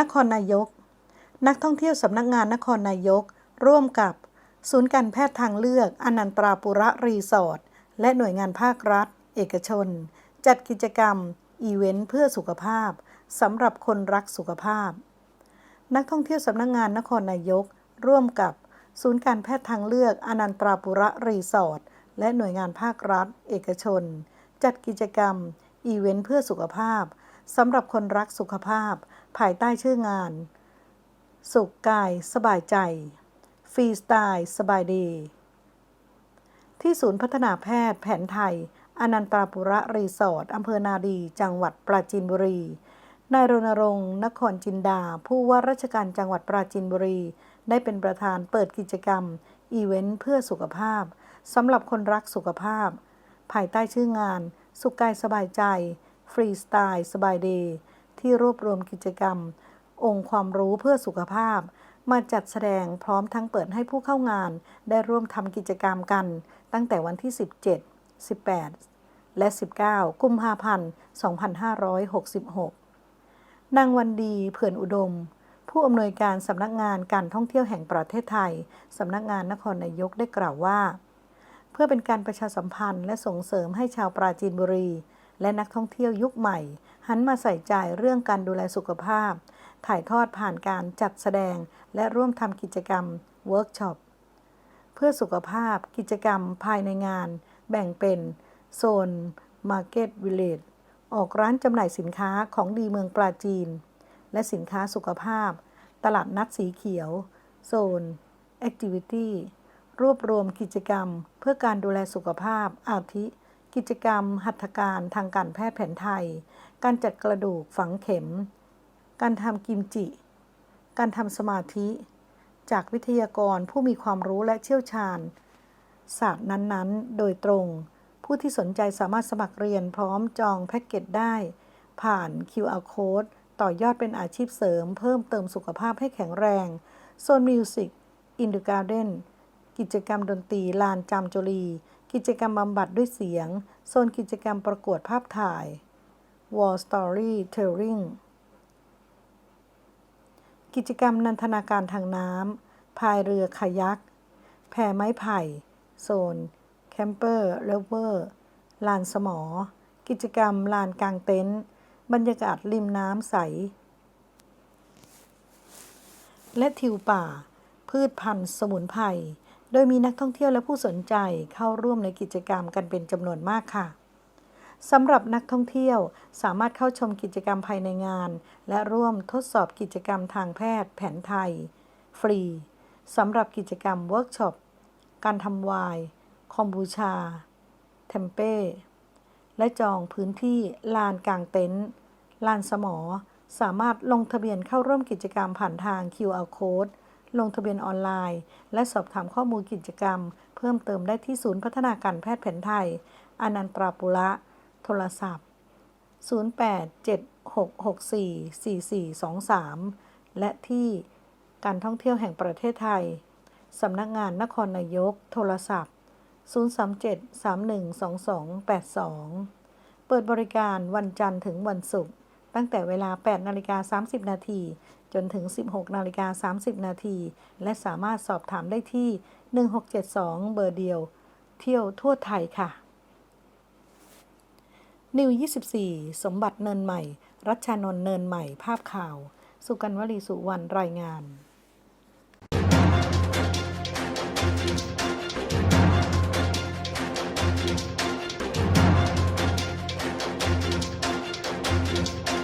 นครนายก นักท่องเที่ยวสำนักงานนครนายก ร่วมกับ ศูนย์การแพทย์ทางเลือก อนันตราปุระรีสอร์ทและหน่วยงานภาครัฐ เอกชน จัดกิจกรรม อีเวนต์เพื่อสุขภาพสำหรับคนรักสุขภาพ นักท่องเที่ยวสำนักงานนครนายก ร่วมกับ ศูนย์การแพทย์ทางเลือก อนันตราปุระรีสอร์ทและหน่วยงานภาครัฐ เอกชน จัดกิจกรรม อีเวนต์เพื่อสุขภาพสำหรับคนรักสุขภาพ ภายใต้ชื่องาน สุขกายสบายใจ ฟรีสไตล์สบายดี ที่ศูนย์พัฒนาแพทย์แผนไทย อนันตราปุระรีสอร์ทอำเภอนาดีจังหวัดปราจีนบุรี นายรณรงค์ นครจินดา ผู้ว่าราชการจังหวัดปราจีนบุรี ได้เป็นประธานเปิดกิจกรรม อีเวนต์เพื่อสุขภาพสำหรับคนรักสุขภาพ ภายใต้ชื่องาน สุขกายสบายใจ ฟรีสไตล์สบายดี ที่รวบรวมกิจกรรม องค์ความรู้เพื่อสุขภาพ มาจัดแสดงพร้อมทั้งเปิดให้ผู้เข้างาน ได้ร่วมทำกิจกรรมกัน ตั้งแต่วันที่ 17 18 และ 19 กุมภาพันธ์ 2566 นางวันดีเผื่อนอุดม ผู้อำนวยการสำนักงานการท่องเที่ยวแห่งประเทศไทยสำนักงานนครนายกได้กล่าวว่า เพื่อเป็นการประชาสัมพันธ์และส่งเสริมให้ชาวปราจีนบุรี และนักท่องเที่ยวยุคใหม่ หันมาใส่ใจเรื่องการดูแลสุขภาพ ถ่ายทอดผ่านการจัดแสดง และร่วมทำกิจกรรมเวิร์กช็อปเพื่อสุขภาพกิจกรรมภายในงาน แบ่งเป็นโซน Market Village ออกร้านจำหน่ายสินค้าของดีเมืองปราจีน และสินค้าสุขภาพ ตลาดนัดสีเขียว โซน Activity รวบรวมกิจกรรมเพื่อการดูแลสุขภาพอาทิ กิจกรรม หัตถการทางการแพทย์แผนไทย การจัดกระดูกฝังเข็ม การทำกิมจิ การทำสมาธิ จากวิทยากรผู้มีความรู้และเชี่ยวชาญ ศาสตร์นั้นๆ โดยตรง ผู้ที่สนใจสามารถสมัครเรียนพร้อมจองแพ็กเกจได้ ผ่าน QR Code ต่อยอดเป็นอาชีพเสริม เพิ่มเติมสุขภาพให้แข็งแรงโซนมิวสิกอินด e การ์เดนกิจกรรมดนตรีลานจามจุรี กิจกรรมบำบัดด้วยเสียง โซนกิจกรรมประกวดภาพถ่าย Wall Story Telling กิจกรรมนันทนาการทางน้ำพายเรือคายัก แพไม้ไผ่ โซน แคมเปอร์เลเวอร์ ลานสมอ กิจกรรมลานกลางเต็นท์บรรยากาศริมน้ำใส และทิวป่า พืชพันธุ์สมุนไพร โดยมีนักท่องเที่ยวและผู้สนใจเข้าร่วมในกิจกรรมกันเป็นจำนวนมากค่ะสำหรับนักท่องเที่ยวสามารถเข้าชมกิจกรรมภายในงาน และร่วมทดสอบกิจกรรมทางแพทย์แผนไทย ฟรีสำหรับกิจกรรมเวิร์กช็อป การทำวน์คอมบูชา เทมเป้ และจองพื้นที่ลานกลางเต็นท์ลานสมอ สามารถลงทะเบียนเข้าร่วมกิจกรรมผ่านทาง QR Code ลงทะเบียนออนไลน์ และสอบถามข้อมูลกิจกรรม เพิ่มเติมได้ที่ศูนย์พัฒนาการแพทย์แผนไทย อนันตราปุระ โทรศัพท์ 0876644423 และที่การท่องเที่ยวแห่งประเทศไทย สำนักงานนครนายก โทรศัพท์ 037312282 เปิดบริการวันจันทร์ถึงวันศุกร์ตั้งแต่เวลา 8 นาฬิกา 30 นาที จนถึง 16นาฬิกา30 นาที และสามารถสอบถามได้ที่ 1672 เบอร์เดียว เที่ยวทั่วไทยค่ะ นิว 24 สมบัติเนินใหม่ รัชชานนท์เนินใหม่ ภาพข่าว สุกันวลีสุวรรณรายงาน